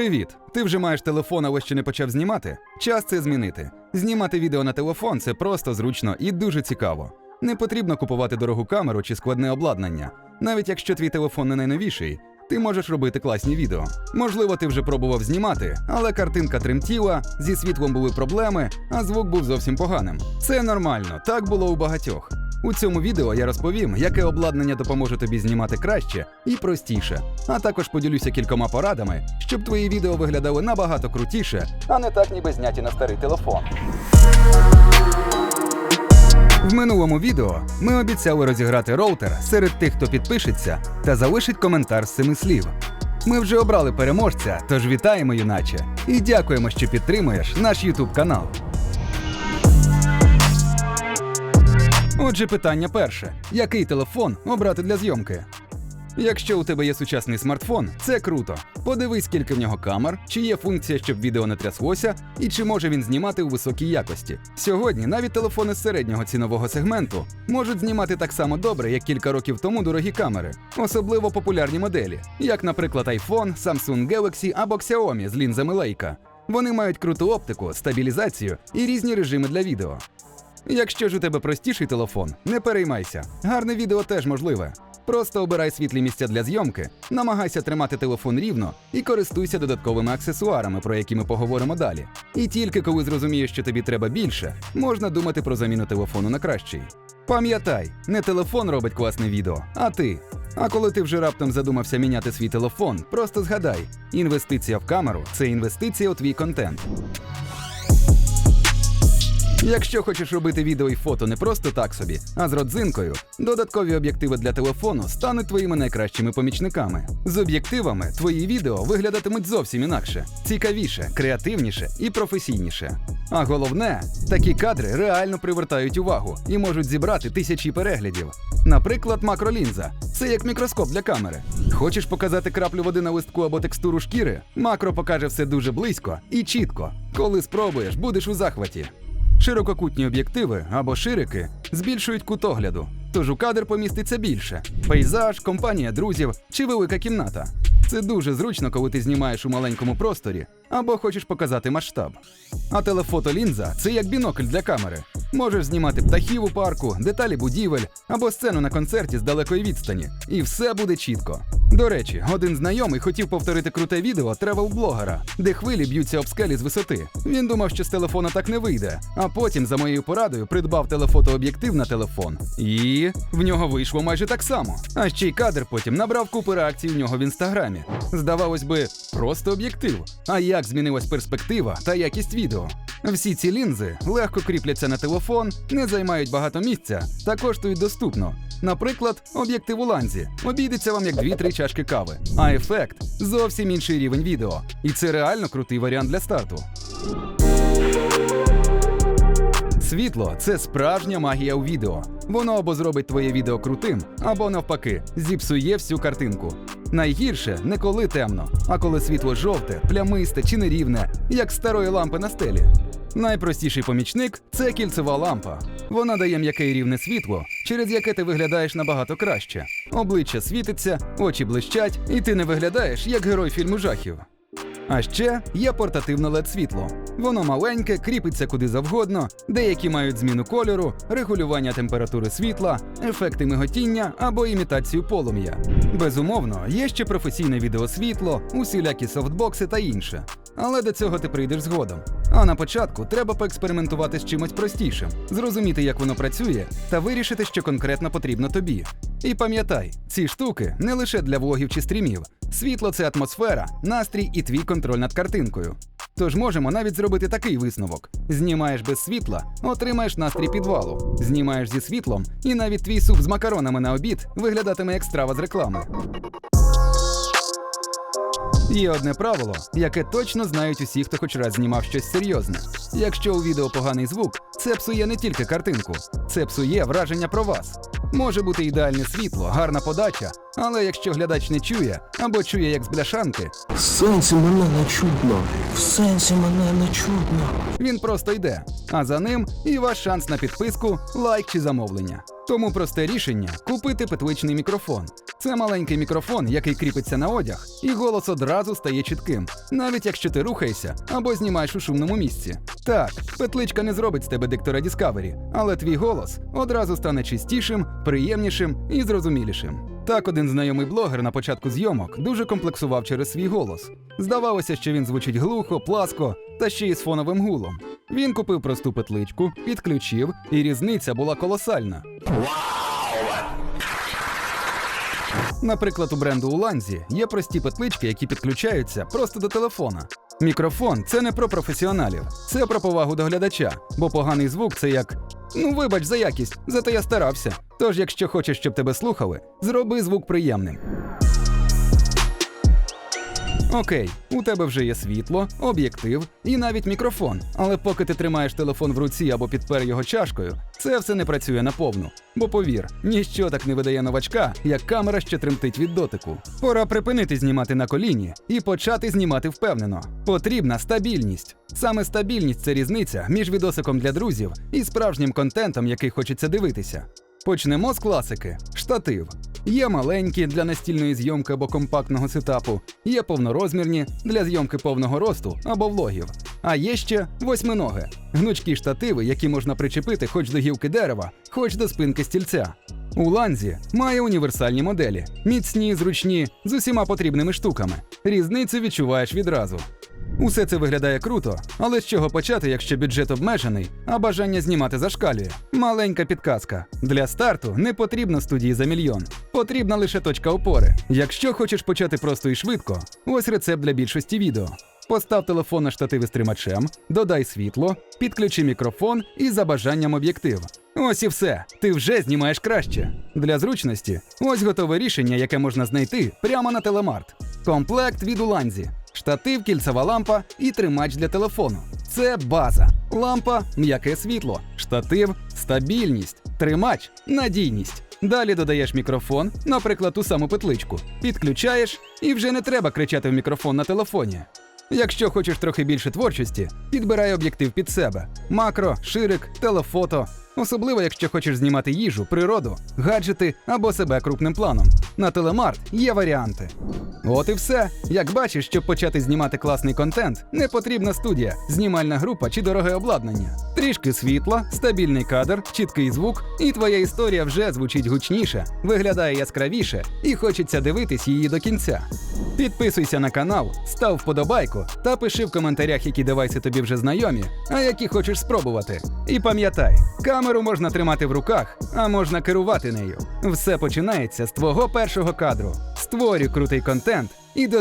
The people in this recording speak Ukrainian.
Привіт! Ти вже маєш телефон, але ще не почав знімати? Час це змінити. Знімати відео на телефон це просто зручно і дуже цікаво. Не потрібно купувати дорогу камеру чи складне обладнання. Навіть якщо твій телефон не найновіший, ти можеш робити класні відео. Можливо, ти вже пробував знімати, але картинка тремтіла, зі світлом були проблеми, а звук був зовсім поганим. Це нормально, так було у багатьох. У цьому відео я розповім, яке обладнання допоможе тобі знімати краще і простіше, а також поділюся кількома порадами, щоб твої відео виглядали набагато крутіше, а не так, ніби зняті на старий телефон. В минулому відео ми обіцяли розіграти роутер серед тих, хто підпишеться та залишить коментар з семи слів. Ми вже обрали переможця, тож вітаємо, юначе, і дякуємо, що підтримуєш наш YouTube канал. Отже, питання перше: який телефон обрати для зйомки? Якщо у тебе є сучасний смартфон, це круто. Подивись, скільки в нього камер, чи є функція, щоб відео не тряслося, і чи може він знімати у високій якості. Сьогодні навіть телефони з середнього цінового сегменту можуть знімати так само добре, як кілька років тому дорогі камери, особливо популярні моделі, як, наприклад, iPhone, Samsung Galaxy або Xiaomi з лінзами Leica. Вони мають круту оптику, стабілізацію і різні режими для відео. Якщо ж у тебе простіший телефон, не переймайся. Гарне відео теж можливе. Просто обирай світлі місця для зйомки, намагайся тримати телефон рівно і користуйся додатковими аксесуарами, про які ми поговоримо далі. І тільки коли зрозумієш, що тобі треба більше, можна думати про заміну телефону на кращий. Пам'ятай, не телефон робить класне відео, а ти. А коли ти вже раптом задумався міняти свій телефон, просто згадай: інвестиція в камеру це інвестиція у твій контент. Якщо хочеш робити відео і фото не просто так собі, а з родзинкою, додаткові об'єктиви для телефону стануть твоїми найкращими помічниками. З об'єктивами твої відео виглядатимуть зовсім інакше, цікавіше, креативніше і професійніше. А головне, такі кадри реально привертають увагу і можуть зібрати тисячі переглядів. Наприклад, макролінза це як мікроскоп для камери. Хочеш показати краплю води на листку або текстуру шкіри? Макро покаже все дуже близько і чітко. Коли спробуєш, будеш у захваті. Ширококутні об'єктиви або ширики збільшують кут огляду, тож у кадр поміститься більше: пейзаж, компанія друзів чи велика кімната. Це дуже зручно, коли ти знімаєш у маленькому просторі або хочеш показати масштаб. А телефотолінза це як бінокль для камери. Можеш знімати птахів у парку, деталі будівель або сцену на концерті з далекої відстані, і все буде чітко. До речі, один знайомий хотів повторити круте відео тревел-блогера, де хвилі б'ються об скелі з висоти. Він думав, що з телефона так не вийде, а потім, за моєю порадою, придбав телефотооб'єктив на телефон. І в нього вийшло майже так само. А ще й кадр потім набрав купи реакцій в нього в інстаграмі. Здавалось би, просто об'єктив. А як змінилась перспектива та якість відео? Всі ці лінзи легко кріпляться на телефон, не займають багато місця та коштують доступно. Наприклад, об'єктив у ланзі обійдеться вам як 2-3 чашки кави, а ефект зовсім інший рівень відео. І це реально крутий варіант для старту. Світло це справжня магія у відео. Воно або зробить твоє відео крутим, або навпаки, зіпсує всю картинку. Найгірше не коли темно, а коли світло жовте, плямисте чи нерівне, як старої лампи на стелі. Найпростіший помічник це кільцева лампа. Вона дає м'яке і рівне світло, через яке ти виглядаєш набагато краще. Обличчя світиться, очі блищать, і ти не виглядаєш як герой фільму жахів. А ще є портативне led світло. Воно маленьке, кріпиться куди завгодно, деякі мають зміну кольору, регулювання температури світла, ефекти миготіння або імітацію полум'я. Безумовно, є ще професійне відеосвітло, усілякі софтбокси та інше. Але до цього ти прийдеш згодом. А на початку треба поекспериментувати з чимось простішим, зрозуміти, як воно працює, та вирішити, що конкретно потрібно тобі. І пам'ятай, ці штуки не лише для влогів чи стрімів. Світло це атмосфера, настрій і твій контроль над картинкою. Тож можемо навіть зробити такий висновок: знімаєш без світла, отримаєш настрій підвалу. Знімаєш зі світлом, і навіть твій суп з макаронами на обід виглядатиме як страва з реклами. Є одне правило, яке точно знають усі, хто хоч раз знімав щось серйозне. Якщо у відео поганий звук, це псує не тільки картинку, це псує враження про вас. Може бути ідеальне світло, гарна подача, але якщо глядач не чує або чує як з бляшанки, В сенсі мене не чутно. В сенсі мене не чутно. він просто йде. А за ним і ваш шанс на підписку, лайк чи замовлення. Тому просте рішення купити петличний мікрофон. Це маленький мікрофон, який кріпиться на одяг, і голос одразу стає чітким, навіть якщо ти рухаєшся або знімаєш у шумному місці. Так, петличка не зробить з тебе диктора Discovery, але твій голос одразу стане чистішим, приємнішим і зрозумілішим. Так, один знайомий блогер на початку зйомок дуже комплексував через свій голос. Здавалося, що він звучить глухо, пласко та ще й з фоновим гулом. Він купив просту петличку, підключив, і різниця була колосальна. Наприклад, у бренду Уланзі є прості петлички, які підключаються просто до телефона. Мікрофон це не про професіоналів, це про повагу до глядача, бо поганий звук це як. Ну, вибач за якість, зате я старався. Тож, якщо хочеш, щоб тебе слухали, зроби звук приємним. Окей, у тебе вже є світло, об'єктив і навіть мікрофон. Але поки ти тримаєш телефон в руці або підпер його чашкою, це все не працює наповну. Бо повір, ніщо так не видає новачка, як камера, що тремтить від дотику. Пора припинити знімати на коліні і почати знімати впевнено. Потрібна стабільність. Саме стабільність це різниця між відосиком для друзів і справжнім контентом, який хочеться дивитися. Почнемо з класики: штатив. Є маленькі для настільної зйомки або компактного сетапу, є повнорозмірні для зйомки повного росту або влогів. А є ще восьминоги гнучкі штативи, які можна причепити хоч до гілки дерева, хоч до спинки стільця. У ланзі має універсальні моделі, міцні, зручні, з усіма потрібними штуками. Різницю відчуваєш відразу. Усе це виглядає круто, але з чого почати, якщо бюджет обмежений, а бажання знімати зашкалює? Маленька підказка. Для старту не потрібно студії за мільйон. Потрібна лише точка опори. Якщо хочеш почати просто і швидко, ось рецепт для більшості відео. Постав телефон на штативи з тримачем, додай світло, підключи мікрофон і за бажанням об'єктив. Ось і все. Ти вже знімаєш краще. Для зручності ось готове рішення, яке можна знайти прямо на телемарт. Комплект від Уланзі. Штатив, кільцева лампа і тримач для телефону. Це база. Лампа м'яке світло, штатив, стабільність, тримач, надійність. Далі додаєш мікрофон, наприклад, ту саму петличку, підключаєш, і вже не треба кричати в мікрофон на телефоні. Якщо хочеш трохи більше творчості, підбирай об'єктив під себе: макро, ширик, телефото. Особливо, якщо хочеш знімати їжу, природу, гаджети або себе крупним планом. На телемарт є варіанти. От і все. Як бачиш, щоб почати знімати класний контент, не потрібна студія, знімальна група чи дороге обладнання. Трішки світла, стабільний кадр, чіткий звук, і твоя історія вже звучить гучніше, виглядає яскравіше і хочеться дивитись її до кінця. Підписуйся на канал, став вподобайку та пиши в коментарях, які девайси тобі вже знайомі, а які хочеш спробувати. І пам'ятай, камеру можна тримати в руках, а можна керувати нею. Все починається з твого першого кадру. Створюй крутий контент і до